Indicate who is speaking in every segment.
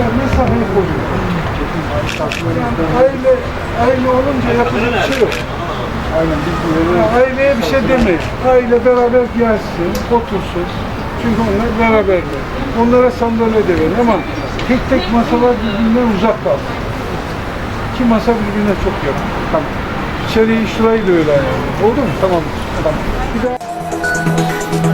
Speaker 1: Yani mesafeyi koruyor. Yani aile, aile olunca yapacak bir şey yok.
Speaker 2: Aynen biz
Speaker 1: aileye bir şey demeyin. Aile beraber gelsin, otursun. Çünkü onlar beraberler. Onlara sandalye de verin ama tek tek masalar birbirinden uzak kalsın. İki masa birbirine çok yakın. Tamam. İçeriği şurayı da öyle ayarlayın. Oldu mu? Tamam. Tamam. Bir daha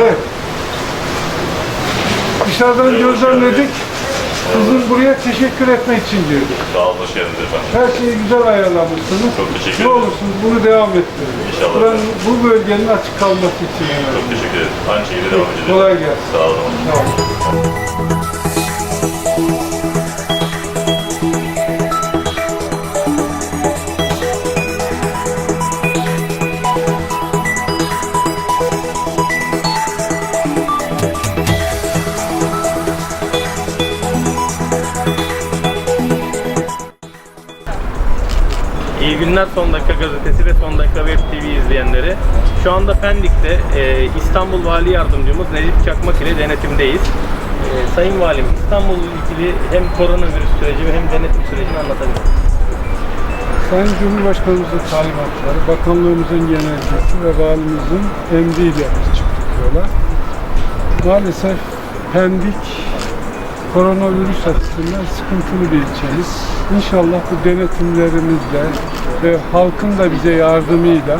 Speaker 1: Evet. Dışarıdan gözlemledik. Kızım buraya teşekkür etmek için girdi.
Speaker 3: Sağ olun, hoş geldiniz efendim.
Speaker 1: Her şeyi güzel ayarlamışsınız.
Speaker 3: Çok teşekkür
Speaker 1: Ne
Speaker 3: ederim.
Speaker 1: olursunuz bunu devam ettirin.
Speaker 3: İnşallah.
Speaker 1: Buranın, bu bölgenin açık kalması için
Speaker 3: Çok teşekkür ederim. Aynı şekilde devam edeceğiz.
Speaker 1: Kolay gelsin.
Speaker 3: Sağ olun.
Speaker 1: Sağ olun.
Speaker 4: İyi günler Son Dakika Gazetesi ve Son Dakika Web TV izleyenleri. Şu anda Pendik'te e, İstanbul Vali Yardımcımız Necip Çakmak ile denetimdeyiz. E, Sayın Valim, İstanbul ilgili hem koronavirüs süreci hem denetim sürecini anlatabilir?
Speaker 1: Sayın Cumhurbaşkanımızın talimatları, bakanlığımızın genelgesi ve valimizin emriyle biz çıktık yola. Maalesef Pendik koronavirüs açısından sıkıntılı bir ilçemiz. İnşallah bu denetimlerimizle ve halkın da bize yardımıyla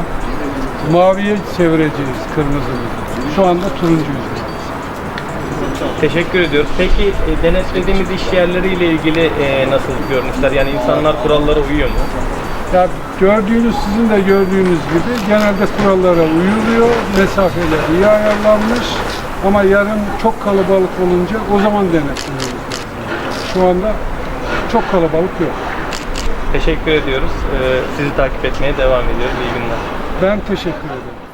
Speaker 1: maviye çevireceğiz kırmızımızı. Şu anda turuncuyuz.
Speaker 4: Teşekkür ediyoruz. Peki e, denetlediğimiz iş yerleriyle ilgili e, nasıl görünüşler? Yani insanlar kurallara uyuyor mu?
Speaker 1: Ya gördüğünüz, sizin de gördüğünüz gibi genelde kurallara uyuluyor, mesafeler iyi ayarlanmış ama yarın çok kalabalık olunca o zaman denetleniyor. Şu anda çok kalabalık yok.
Speaker 4: Teşekkür ediyoruz. E, sizi takip etmeye devam ediyoruz. İyi günler.
Speaker 1: Ben teşekkür ederim.